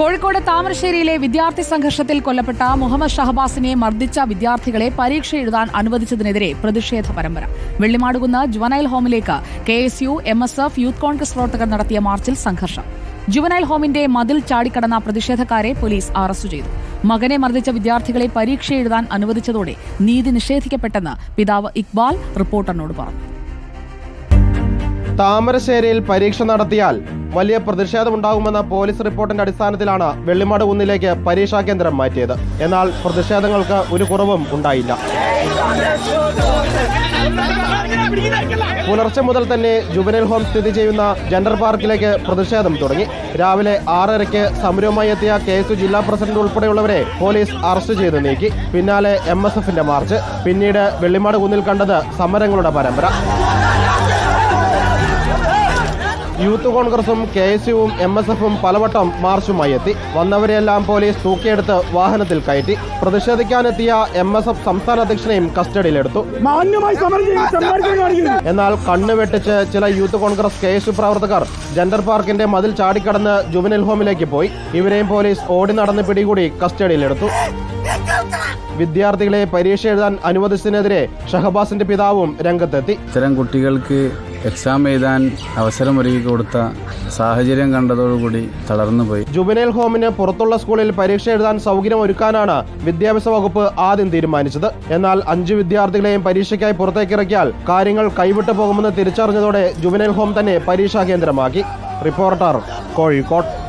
കോഴിക്കോട് താമരശ്ശേരിയിലെ വിദ്യാർത്ഥി സംഘർഷത്തിൽ കൊല്ലപ്പെട്ട മുഹമ്മദ് ഷഹബാസിനെ മർദ്ദിച്ച വിദ്യാർത്ഥികളെ പരീക്ഷ എഴുതാൻ അനുവദിച്ചതിനെതിരെ പ്രതിഷേധ പരമ്പര. Vellimadukunnu juvenile ഹോമിലേക്ക് K S U M S F youth Congress പ്രവർത്തകർ നടത്തിയ മാർച്ചിൽ സംഘർഷം. ജുവനൈൽ ഹോമിന്റെ മതിൽ ചാടിക്കടന്ന പ്രതിഷേധക്കാരെ പോലീസ് അറസ്റ്റ് ചെയ്തു. മകനെ മർദ്ദിച്ച വിദ്യാർത്ഥികളെ പരീക്ഷ എഴുതാൻ അനുവദിച്ചതോടെ നീതി നിഷേധിക്കപ്പെട്ടെന്ന് പിതാവ് ഇക്ബാൽ റിപ്പോർട്ടറിനോട് പറഞ്ഞു. താമരശ്ശേരിയിൽ പരീക്ഷ നടത്തിയാൽ വലിയ പ്രതിഷേധമുണ്ടാകുമെന്ന പോലീസ് റിപ്പോർട്ടിന്റെ അടിസ്ഥാനത്തിലാണ് വെള്ളിമാട് കുന്നിലേക്ക് പരീക്ഷാ കേന്ദ്രം മാറ്റിയത്. എന്നാൽ പ്രതിഷേധങ്ങൾക്ക് ഒരു കുറവും ഉണ്ടായില്ല. പുലർച്ചെ മുതൽ തന്നെ ജുബനൽ ഹോം സ്ഥിതി ചെയ്യുന്ന ജെൻഡർ പാർക്കിലേക്ക് പ്രതിഷേധം തുടങ്ങി. രാവിലെ ആറരയ്ക്ക് സമരവുമായി എത്തിയ കെ എസ് ജില്ലാ പ്രസിഡന്റ് ഉൾപ്പെടെയുള്ളവരെ പോലീസ് അറസ്റ്റ് ചെയ്ത് നീക്കി. പിന്നാലെ എം മാർച്ച്. പിന്നീട് വെള്ളിമാട് കുന്നിൽ കണ്ടത് സമരങ്ങളുടെ പരമ്പര. യൂത്ത് കോൺഗ്രസും കെ എസ് യുവും എം എസ് എഫും പലവട്ടം മാർച്ചുമായി എത്തി. വന്നവരെയെല്ലാം പോലീസ് തൂക്കിയെടുത്ത് വാഹനത്തിൽ കയറ്റി. പ്രതിഷേധിക്കാനെത്തിയ എം എസ് എഫ് സംസ്ഥാന അധ്യക്ഷനെയും കസ്റ്റഡിയിലെടുത്തു. എന്നാൽ കണ്ണു വെട്ടിച്ച് ചില youth Congress K S U പ്രവർത്തകർ ജെൻഡർ പാർക്കിന്റെ മതിൽ ചാടിക്കടന്ന് ജുബിനിൽ ഹോമിലേക്ക് പോയി. ഇവരെയും പോലീസ് ഓടി നടന്ന് പിടികൂടി കസ്റ്റഡിയിലെടുത്തു. വിദ്യാർത്ഥികളെ പരീക്ഷ എഴുതാൻ അനുവദിച്ചതിനെതിരെ ഷഹബാസിന്റെ പിതാവും രംഗത്തെത്തി. ഇത്തരം കുട്ടികൾക്ക് എക്സാം എഴുതാൻ അവസരമൊരുക്കി കൊടുത്ത സാഹചര്യം കണ്ടതോടുകൂടി തളർന്നുപോയി. ജുബിനേൽ ഹോമിന് പുറത്തുള്ള സ്കൂളിൽ പരീക്ഷ എഴുതാൻ സൗകര്യം ഒരുക്കാനാണ് വിദ്യാഭ്യാസ വകുപ്പ് ആദ്യം തീരുമാനിച്ചത്. എന്നാൽ അഞ്ച് വിദ്യാർത്ഥികളെയും പരീക്ഷയ്ക്കായി പുറത്തേക്കിറക്കിയാൽ കാര്യങ്ങൾ കൈവിട്ടു പോകുമെന്ന് തിരിച്ചറിഞ്ഞതോടെ ജുബിനേൽ ഹോം തന്നെ പരീക്ഷാ കേന്ദ്രമാക്കി. റിപ്പോർട്ടർ കോഴിക്കോട്.